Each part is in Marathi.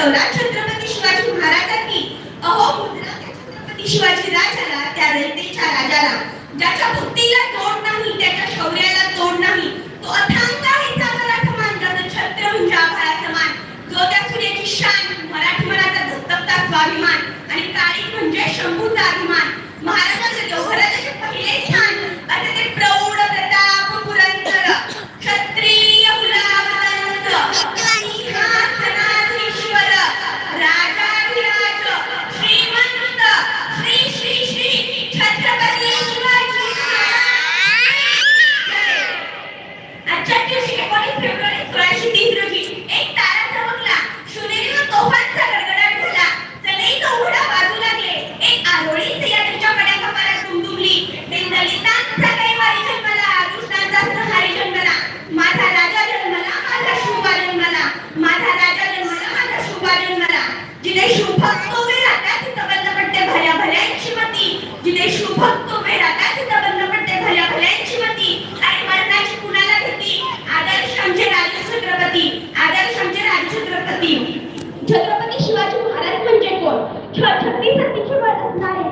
घडवला छत्रपती शिवाजी महाराजांनी अहो मुद्रा त्या छत्रपती शिवाजी राजाला त्या रयतेच्या राजाला ज्याच्या बुद्धीला तोड नाही त्याच्या शौर्याला तोड नाही तो अथांग आहे त्या मराठमान ज्याचं छत्र म्हणजे आभाळाचं मान जो त्या सूर्याची शान मराठी मनाचा दत्तकता स्वाभिमान आणि काळी म्हणजे शंभूचा अभिमान. महाराज जिने जिथे शुभभक्त उभे राहतात तिथं बंद पडते भल्या भल्यांची मती. जिने शुभभक्त उभे राहतात तिथं बंद पडते भल्या भल्यांची मती. आणि मरणाची कुणाला भीती? आदर्श आमचे राजछत्रपती. आदर्श आमचे राजछत्रपती. छत्रपती शिवाजी महाराज म्हणजे कोण? छत्रपती छत्तीस जातीचे असणारे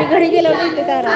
महाराज घरी गेलो नव्हते तारा.